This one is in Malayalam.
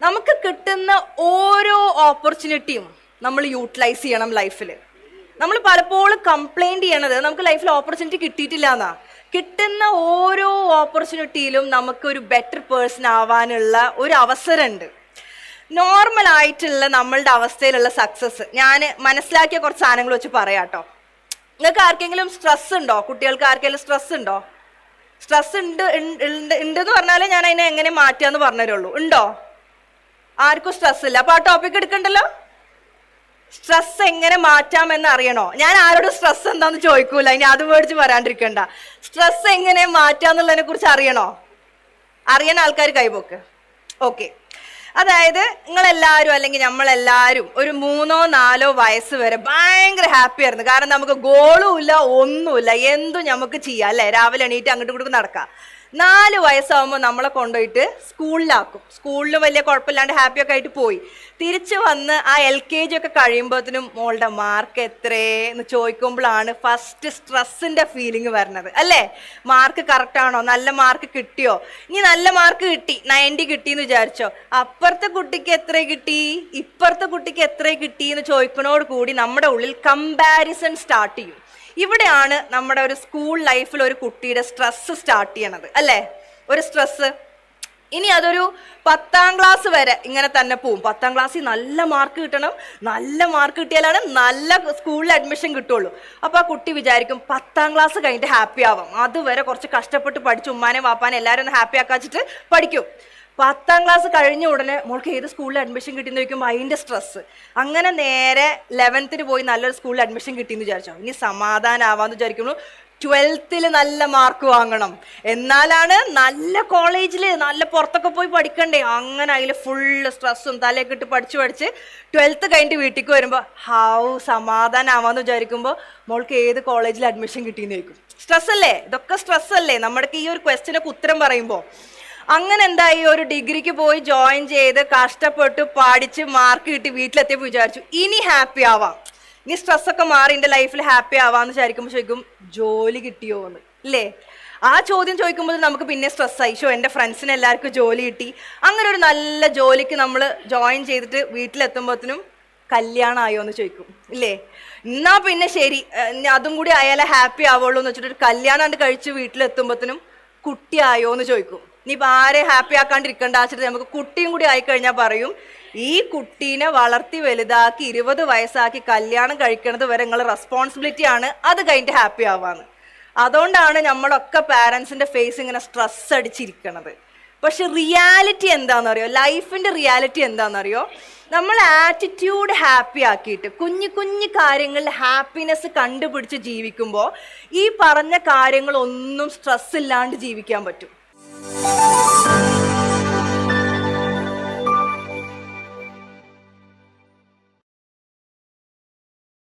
നമുക്ക് കിട്ടുന്ന ഓരോ ഓപ്പർച്യൂണിറ്റിയും നമ്മൾ യൂട്ടിലൈസ് ചെയ്യണം ലൈഫിൽ നമ്മൾ പലപ്പോഴും കംപ്ലൈന്റ് ചെയ്യണത് നമുക്ക് ലൈഫിൽ ഓപ്പർച്യൂണിറ്റി കിട്ടിയിട്ടില്ല എന്നാ. കിട്ടുന്ന ഓരോ ഓപ്പർച്യൂണിറ്റിയിലും നമുക്ക് ഒരു ബെറ്റർ പേഴ്സൺ ആവാനുള്ള ഒരു അവസരമുണ്ട്. നോർമൽ ആയിട്ടുള്ള നമ്മളുടെ അവസ്ഥയിലുള്ള സക്സസ് ഞാൻ മനസ്സിലാക്കിയ കുറച്ച് സാധനങ്ങൾ വെച്ച് പറയാം കേട്ടോ നിങ്ങൾക്ക് ആർക്കെങ്കിലും സ്ട്രെസ് ഉണ്ടോ? കുട്ടികൾക്ക് ആർക്കെങ്കിലും സ്ട്രെസ് ഉണ്ടോ? സ്ട്രെസ് ഉണ്ട് ഉണ്ട് ഉണ്ടെന്ന് പറഞ്ഞാലേ ഞാൻ അതിനെ എങ്ങനെ മാറ്റാന്ന് പറഞ്ഞുതരുള്ളൂ. ഉണ്ടോ? ആർക്കും സ്ട്രെസ് ഇല്ല. അപ്പൊ ആ ടോപ്പിക് എടുക്കണ്ടല്ലോ? സ്ട്രെസ് എങ്ങനെ മാറ്റാം എന്ന് അറിയണോ? ഞാൻ ആരോടും സ്ട്രെസ് എന്താന്ന് ചോദിക്കൂല. ഇനി അത് മേടിച്ച് വരാണ്ടിരിക്കണ്ട സ്ട്രെസ് എങ്ങനെ മാറ്റാന്നുള്ളതിനെ കുറിച്ച് അറിയണോ? അറിയണ ആൾക്കാർ കൈപോക്ക്. ഓക്കെ അതായത് നിങ്ങളെല്ലാവരും അല്ലെങ്കിൽ നമ്മളെല്ലാവരും ഒരു മൂന്നോ നാലോ വയസ്സ് വരെ ഭയങ്കര ഹാപ്പി ആയിരുന്നു. കാരണം നമുക്ക് ഗോളും ഇല്ല ഒന്നുമില്ല എന്തും നമുക്ക് ചെയ്യാം അല്ലേ? രാവിലെ എണീറ്റ് അങ്ങോട്ടും ഇങ്ങോട്ടും നടക്കാം. നാല് വയസ്സാകുമ്പോൾ നമ്മളെ കൊണ്ടുപോയിട്ട് സ്കൂളിലാക്കും. സ്കൂളിൽ വലിയ കുഴപ്പമില്ലാണ്ട് ഹാപ്പി ഒക്കെ ആയിട്ട് പോയി. തിരിച്ചു വന്ന് ആ എൽ കെ ജി ഒക്കെ കഴിയുമ്പോഴത്തേനും മോളുടെ മാർക്ക് എത്രേ എന്ന് ചോദിക്കുമ്പോഴാണ് ഫസ്റ്റ് സ്ട്രെസ്സിന്റെ ഫീലിംഗ് വരുന്നത്. അല്ലേ? മാർക്ക് കറക്റ്റാണോ നല്ല മാർക്ക് കിട്ടിയോ? ഇനി നല്ല മാർക്ക് കിട്ടി. നയന്റി കിട്ടി എന്ന് വിചാരിച്ചോ? അപ്പുറത്തെ കുട്ടിക്ക് എത്ര കിട്ടി? ഇപ്പുറത്തെ കുട്ടിക്ക് എത്ര കിട്ടി എന്ന് ചോദിക്കണോട് കൂടി നമ്മുടെ ഉള്ളിൽ കമ്പാരിസൺ സ്റ്റാർട്ട് ചെയ്യും. ഇവിടെയാണ് നമ്മുടെ ഒരു സ്കൂൾ ലൈഫിൽ ഒരു കുട്ടിയുടെ സ്ട്രെസ് സ്റ്റാർട്ട് ചെയ്യണത് അല്ലേ? ഒരു സ്ട്രെസ് ഇനി അതൊരു പത്താം ക്ലാസ് വരെ ഇങ്ങനെ തന്നെ പോവും. പത്താം ക്ലാസ്സിൽ നല്ല മാർക്ക് കിട്ടണം. നല്ല മാർക്ക് കിട്ടിയാലാണ് നല്ല സ്കൂളിൽ അഡ്മിഷൻ കിട്ടുള്ളൂ. അപ്പോൾ ആ കുട്ടി വിചാരിക്കും പത്താം ക്ലാസ് കഴിഞ്ഞിട്ട് ഹാപ്പി ആവാം. അതുവരെ കുറച്ച് കഷ്ടപ്പെട്ട് പഠിച്ച് ഉമ്മാനെ വാപ്പാനെ എല്ലാവരും ഒന്ന് ഹാപ്പി ആക്കാച്ചിട്ട് പഠിക്കും. പത്താം ക്ലാസ് കഴിഞ്ഞ ഉടനെ മോൾക്ക് ഏത് സ്കൂളിൽ അഡ്മിഷൻ കിട്ടിയെന്ന് ചോദിക്കുമ്പോൾ അതിന്റെ സ്ട്രെസ്സ് അങ്ങനെ നേരെ ലെവൻത്തിന് പോയി നല്ലൊരു സ്കൂളിൽ അഡ്മിഷൻ കിട്ടിയെന്ന് വിചാരിച്ചോ. ഇനി സമാധാനമാവാന്ന് വിചാരിക്കുന്നു ട്വൽത്തിൽ നല്ല മാർക്ക് വാങ്ങണം. എന്നാലാണ് നല്ല കോളേജിൽ നല്ല പുറത്തൊക്കെ പോയി പഠിക്കണ്ടേ. അങ്ങനെ അതിൽ ഫുള്ള് സ്ട്രെസ്സും തലയൊക്കെ ഇട്ട് പഠിച്ച് പഠിച്ച് ട്വൽത്ത് കഴിഞ്ഞിട്ട് വീട്ടിലേക്ക് വരുമ്പോൾ ഹൗ സമാധാനമാവാന്ന് വിചാരിക്കുമ്പോൾ മോൾക്ക് ഏത് കോളേജിൽ അഡ്മിഷൻ കിട്ടിയെന്ന് ചോദിക്കും. സ്ട്രെസ്സല്ലേ ഇതൊക്കെ സ്ട്രെസ്സല്ലേ നമ്മുടെ ഈ ഒരു ക്വസ്റ്റിനൊക്കെ ഉത്തരം പറയുമ്പോൾ അങ്ങനെ എന്തായി? ഒരു ഡിഗ്രിക്ക് പോയി ജോയിൻ ചെയ്ത് കഷ്ടപ്പെട്ട് പഠിച്ച് മാർക്ക് കിട്ടി വീട്ടിലെത്തിയപ്പോൾ വിചാരിച്ചു ഇനി ഹാപ്പി ആവാം. ഇനി സ്ട്രെസ് ഒക്കെ മാറി എന്റെ ലൈഫിൽ ഹാപ്പി ആവാന്ന് വിചാരിക്കുമ്പോൾ ചോദിക്കും ജോലി കിട്ടിയോ? എന്ന്. അല്ലേ ആ ചോദ്യം ചോദിക്കുമ്പോൾ നമുക്ക് പിന്നെ സ്ട്രെസ് ആയി. ഷോ എന്റെ ഫ്രണ്ട്സിന് എല്ലാവർക്കും ജോലി കിട്ടി. അങ്ങനെ ഒരു നല്ല ജോലിക്ക് നമ്മൾ ജോയിൻ ചെയ്തിട്ട് വീട്ടിലെത്തുമ്പോഴത്തേനും കല്യാണമായോ എന്ന് ചോദിക്കും. ഇല്ലേ? എന്നാ പിന്നെ ശരി. അതും കൂടി ആയാലേ ഹാപ്പി ആവുള്ളൂ എന്ന് വെച്ചിട്ട് ഒരു കല്യാണം കഴിച്ച് വീട്ടിലെത്തുമ്പോഴത്തേനും കുട്ടിയായോ എന്ന് ചോദിക്കും. ഇനിയിപ്പോൾ ആരെ ഹാപ്പി ആക്കാണ്ടിരിക്കേണ്ട വെച്ചിട്ട് നമുക്ക് കുട്ടിയും കൂടി ആയിക്കഴിഞ്ഞാൽ പറയും ഈ കുട്ടീനെ വളർത്തി വലുതാക്കി ഇരുപത് വയസ്സാക്കി കല്യാണം കഴിക്കണത് വരെ നിങ്ങൾ റെസ്പോൺസിബിലിറ്റി ആണ് അത് കഴിഞ്ഞിട്ട് ഹാപ്പി ആവാന്ന്. അതുകൊണ്ടാണ് നമ്മളൊക്കെ പാരൻസിന്റെ ഫേസ് ഇങ്ങനെ സ്ട്രെസ് അടിച്ചിരിക്കണത്. പക്ഷെ റിയാലിറ്റി എന്താണെന്നറിയോ ലൈഫിന്റെ റിയാലിറ്റി എന്താണെന്നറിയോ നമ്മൾ ആറ്റിറ്റ്യൂഡ് ഹാപ്പി ആക്കിയിട്ട് കുഞ്ഞു കുഞ്ഞു കാര്യങ്ങളിൽ ഹാപ്പിനെസ് കണ്ടുപിടിച്ച് ജീവിക്കുമ്പോൾ ഈ പറഞ്ഞ കാര്യങ്ങളൊന്നും സ്ട്രെസ് ഇല്ലാണ്ട് ജീവിക്കാൻ പറ്റും. oh